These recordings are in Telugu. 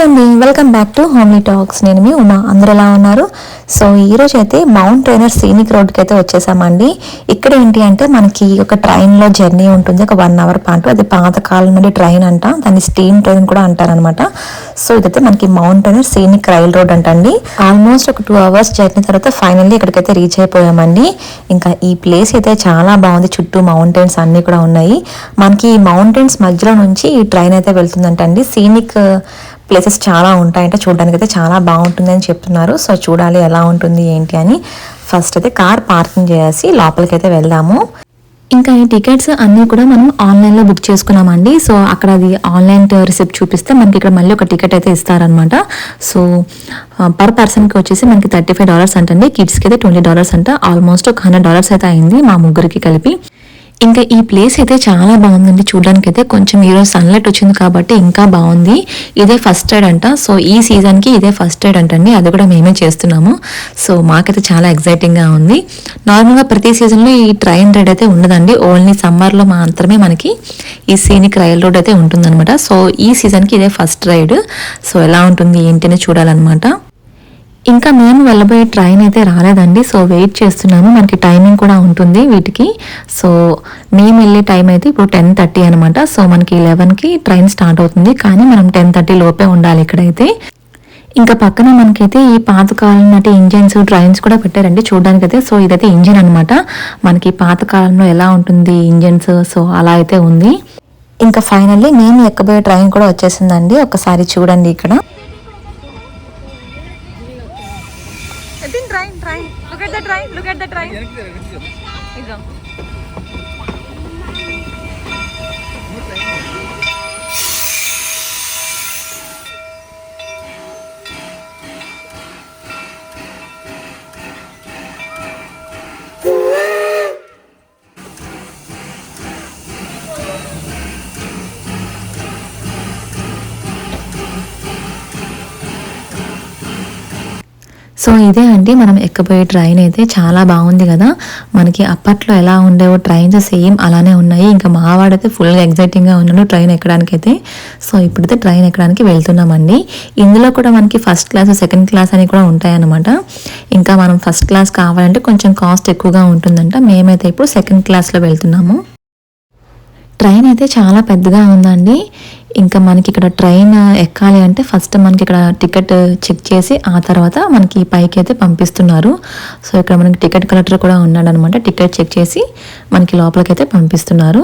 హాయ్ అండి welcome back to homely talks నేను మీ ఉమా. అందరు ఎలా ఉన్నారు? సో ఈ రోజు అయితే మౌంట్ ట్రైనర్ సీనిక్ రోడ్కి అయితే వచ్చేసామండి. ఇక్కడ ఏంటి అంటే మనకి ఒక ట్రైన్లో జర్నీ ఉంటుంది. ఒక వన్ అవర్ పాటు. అది పాతకాలం నుండి ట్రైన్ అంట. దాన్ని స్టీమ్ ట్రైన్ కూడా అంటారనమాట సో ఇదైతే మనకి Mount Rainier Scenic rail road అంటండి. ఆల్మోస్ట్ ఒక టూ అవర్స్ జర్నీ తర్వాత ఫైనల్లీ ఇక్కడికైతే రీచ్ అయిపోయామండి. ఇంకా ఈ ప్లేస్ అయితే చాలా బాగుంది. చుట్టూ మౌంటైన్స్ అన్నీ కూడా ఉన్నాయి. మనకి ఈ మౌంటైన్స్ మధ్యలో నుంచి ఈ ట్రైన్ అయితే వెళ్తుందంటండి. సీనిక్ ప్లేసెస్ చాలా ఉంటాయంటే. చూడడానికి అయితే చాలా బాగుంటుంది అని చెప్తున్నారు. సో చూడాలి ఎలా ఉంటుంది ఏంటి అని. ఫస్ట్ అయితే కార్ పార్కింగ్ చేసి లోపలికి అయితే వెళ్దాము. ఇంకా ఈ టికెట్స్ అన్నీ కూడా మనం ఆన్లైన్లో బుక్ చేసుకున్నామండి. సో అక్కడ అది ఆన్లైన్ రిసిప్ట్ చూపిస్తే మనకి ఇక్కడ మళ్ళీ ఒక టికెట్ అయితే ఇస్తారనమాట సో పర్ పర్సన్కి వచ్చేసి మనకి థర్టీ ఫైవ్ డాలర్స్ అంటండి. కిడ్స్కి అయితే ట్వంటీ డాలర్స్ అంట. ఆల్మోస్ట్ ఒక హండ్రెడ్ డాలర్స్ అయితే అయింది మా ముగ్గురికి కలిపి. ఇంకా ఈ ప్లేస్ అయితే చాలా బాగుందండి. చూడడానికి అయితే కొంచెం ఈరోజు సన్లైట్ వచ్చింది కాబట్టి ఇంకా బాగుంది. ఇదే ఫస్ట్ ఎయిడ్ అంట. సో ఈ సీజన్కి ఇదే ఫస్ట్ ఎయిడ్ అంటండి. అది కూడా మేమే చేస్తున్నాము. సో మాకైతే చాలా ఎగ్జైటింగ్గా ఉంది. నార్మల్గా ప్రతి సీజన్లో ఈ ట్రైన్ రైడ్ అయితే ఉండదండి. ఓన్లీ సమ్మర్లో మాత్రమే మనకి ఈ సీనిక్ రైల్ రోడ్ అయితే ఉంటుందన్నమాట. సో ఈ సీజన్కి ఇదే ఫస్ట్ రైడ్ సో ఎలా ఉంటుంది ఏంటి చూడాలన్నమాట. ఇంకా మేము వెళ్ళబోయే ట్రైన్ అయితే రాలేదండి. సో వెయిట్ చేస్తున్నాము మనకి టైమింగ్ కూడా ఉంటుంది వీటికి. సో మేము వెళ్ళే టైం అయితే ఇప్పుడు టెన్ థర్టీ అనమాట సో మనకి లెవెన్కి ట్రైన్ స్టార్ట్ అవుతుంది. కానీ మనం టెన్ థర్టీ లోపే ఉండాలి ఇక్కడైతే. ఇంకా పక్కన మనకైతే ఈ పాతకాలం నాటి ఇంజన్స్ ట్రైన్స్ కూడా పెట్టారండి చూడడానికి అయితే సో ఇదైతే ఇంజిన్ అనమాట మనకి పాతకాలంలో ఎలా ఉంటుంది ఇంజన్స్ సో అలా అయితే ఉంది. ఇంకా ఫైనల్లీ మేము ఎక్కబోయే ట్రైన్ కూడా వచ్చేసిందండి. ఒకసారి చూడండి ఇక్కడ. look at the train. Look at the train. Ido. So ఇదే అండి మనం ఎక్కబోయే ట్రైన్ అయితే చాలా బాగుంది కదా. మనకి అప్పట్లో ఎలా ఉండేవో ట్రైన్స్ సేమ్ అలానే ఉన్నాయి. ఇంకా మావాడైతే ఫుల్గా ఎగ్జైటింగ్గా ఉన్నాడు ట్రైన్ ఎక్కడానికి అయితే సో ఇప్పుడైతే ట్రైన్ ఎక్కడానికి వెళ్తున్నామండి. ఇందులో కూడా మనకి ఫస్ట్ క్లాస్ సెకండ్ క్లాస్ అని కూడా ఉంటాయన్నమాట. ఇంకా మనం ఫస్ట్ క్లాస్ కావాలంటే కొంచెం కాస్ట్ ఎక్కువగా ఉంటుందంట. మేమైతే ఇప్పుడు సెకండ్ క్లాస్లో వెళ్తున్నాము. ట్రైన్ అయితే చాలా పెద్దగా ఉందండి. ఇంకా మనకి ఇక్కడ ట్రైన్ ఎక్కాలి అంటే ఫస్ట్ మనకి ఇక్కడ టికెట్ చెక్ చేసి ఆ తర్వాత మనకి పైకి అయితే పంపిస్తున్నారు. సో ఇక్కడ మనకి టికెట్ కలెక్టర్ కూడా ఉన్నాడు అనమాట టికెట్ చెక్ చేసి మనకి లోపలికి అయితే పంపిస్తున్నారు.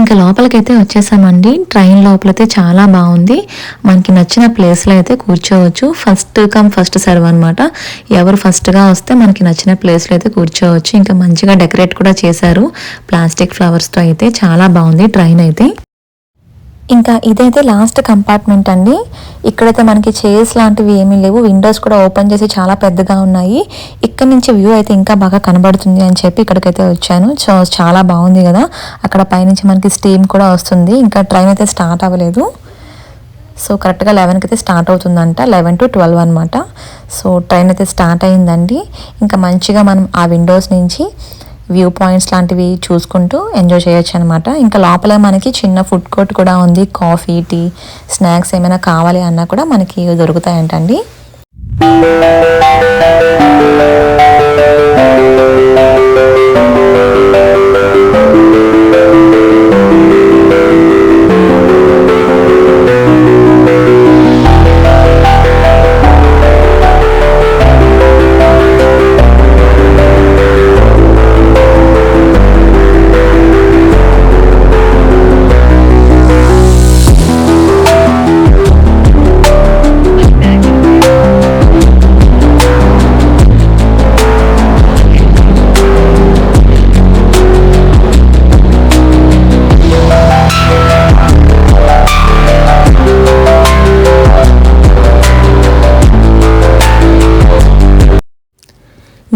ఇంకా లోపలికైతే వచ్చేసామండి. ట్రైన్ లోపలైతే చాలా బాగుంది. మనకి నచ్చిన ప్లేస్లో అయితే కూర్చోవచ్చు. ఫస్ట్ కమ్ ఫస్ట్ సర్వ్ అనమాట ఎవరు ఫస్ట్గా వస్తే మనకి నచ్చిన ప్లేస్లో అయితే కూర్చోవచ్చు. ఇంకా మంచిగా డెకరేట్ కూడా చేశారు. ప్లాస్టిక్ ఫ్లవర్స్తో అయితే చాలా బాగుంది ట్రైన్ అయితే. ఇంకా ఇదైతే లాస్ట్ కంపార్ట్మెంట్ అండి. ఇక్కడైతే మనకి చైర్స్ లాంటివి ఏమీ లేవు. విండోస్ కూడా ఓపెన్ చేసి చాలా పెద్దగా ఉన్నాయి. ఇక్కడ నుంచి వ్యూ అయితే ఇంకా బాగా కనబడుతుంది అని చెప్పి ఇక్కడికైతే వచ్చాను. సో చాలా బాగుంది కదా. అక్కడ పైనుంచి మనకి స్టీమ్ కూడా వస్తుంది. ఇంకా ట్రైన్ అయితే స్టార్ట్ అవ్వలేదు. సో కరెక్ట్గా లెవెన్కి అయితే స్టార్ట్ అవుతుందంట. లెవెన్ టు ట్వెల్వ్ అనమాట సో ట్రైన్ అయితే స్టార్ట్ అయిందండి. ఇంకా మంచిగా మనం ఆ విండోస్ నుంచి వ్యూ పాయింట్స్ లాంటివి చూసుకుంటూ ఎంజాయ్ చేయొచ్చు అనమాట ఇంకా లోపల మనకి చిన్న ఫుడ్ కోర్ట్ కూడా ఉంది. కాఫీ టీ స్నాక్స్ ఏమైనా కావాలి అన్నా కూడా మనకి దొరుకుతాయంటండి.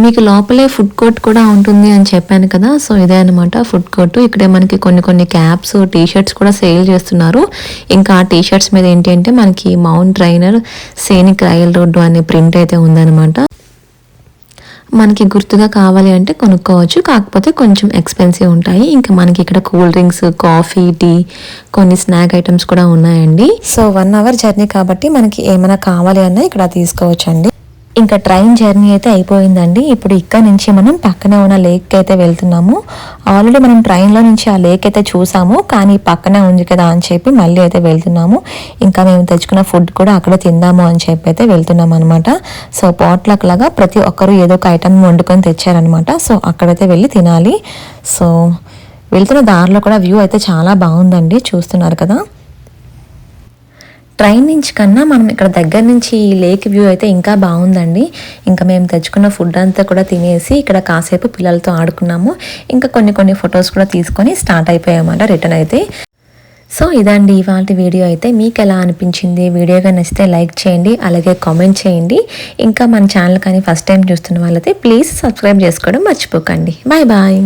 మీకు లోపలే ఫుడ్ కోర్ట్ కూడా ఉంటుంది అని చెప్పాను కదా. సో ఇదే అనమాట ఫుడ్ కోర్ట్ ఇక్కడే మనకి కొన్ని కొన్ని క్యాప్స్ టీ షర్ట్స్ కూడా సేల్ చేస్తున్నారు. ఇంకా ఆ టీ షర్ట్స్ మీద ఏంటి అంటే మనకి Mount Rainier Scenic Railroad అనే ప్రింట్ అయితే ఉందన్నమాట. మనకి గుర్తుగా కావాలి అంటే కొనుక్కోవచ్చు. కాకపోతే కొంచెం ఎక్స్పెన్సివ్ ఉంటాయి. ఇంకా మనకి ఇక్కడ కూల్ డ్రింక్స్ కాఫీ టీ కొన్ని స్నాక్ ఐటమ్స్ కూడా ఉన్నాయండి. సో వన్ అవర్ జర్నీ కాబట్టి మనకి ఏమైనా కావాలి అన్నా ఇక్కడ తీసుకోవచ్చు అండి ఇంకా ట్రైన్ జర్నీ అయితే అయిపోయిందండి. ఇప్పుడు ఇక్కడ నుంచి మనం పక్కనే ఉన్న లేక్ అయితే వెళ్తున్నాము. ఆల్రెడీ మనం ట్రైన్లో నుంచి ఆ లేక్ అయితే చూసాము. కానీ పక్కనే ఉంది కదా అని చెప్పి మళ్ళీ అయితే వెళ్తున్నాము. ఇంకా మేము తెచ్చుకున్న ఫుడ్ కూడా అక్కడ తిందాము అని చెప్పి అయితే వెళ్తున్నాం అనమాట సో పాట్లక్ లాగా ప్రతి ఒక్కరు ఏదో ఒక ఐటమ్ వండుకొని తెచ్చారనమాట సో అక్కడైతే వెళ్ళి తినాలి. సో వెళ్తున్న దారిలో కూడా వ్యూ అయితే చాలా బాగుందండి. చూస్తున్నారు కదా. ట్రైన్ నుంచి కన్నా మనం ఇక్కడ దగ్గర నుంచి ఈ లేక్ వ్యూ అయితే ఇంకా బాగుందండి. ఇంకా మేము తెచ్చుకున్న ఫుడ్ అంతా కూడా తినేసి ఇక్కడ కాసేపు పిల్లలతో ఆడుకున్నాము. ఇంకా కొన్ని కొన్ని ఫొటోస్ కూడా తీసుకొని స్టార్ట్ అయిపోయామన్నమాట రిటర్న్ అయితే. సో ఇదండి ఇవాళ వీడియో అయితే. మీకు ఎలా అనిపించింది? వీడియోగా నచ్చితే లైక్ చేయండి అలాగే కామెంట్ చేయండి. ఇంకా మన ఛానల్ కానీ ఫస్ట్ టైం చూస్తున్న వాళ్ళైతే ప్లీజ్ సబ్స్క్రైబ్ చేసుకోవడం మర్చిపోకండి. Bye bye.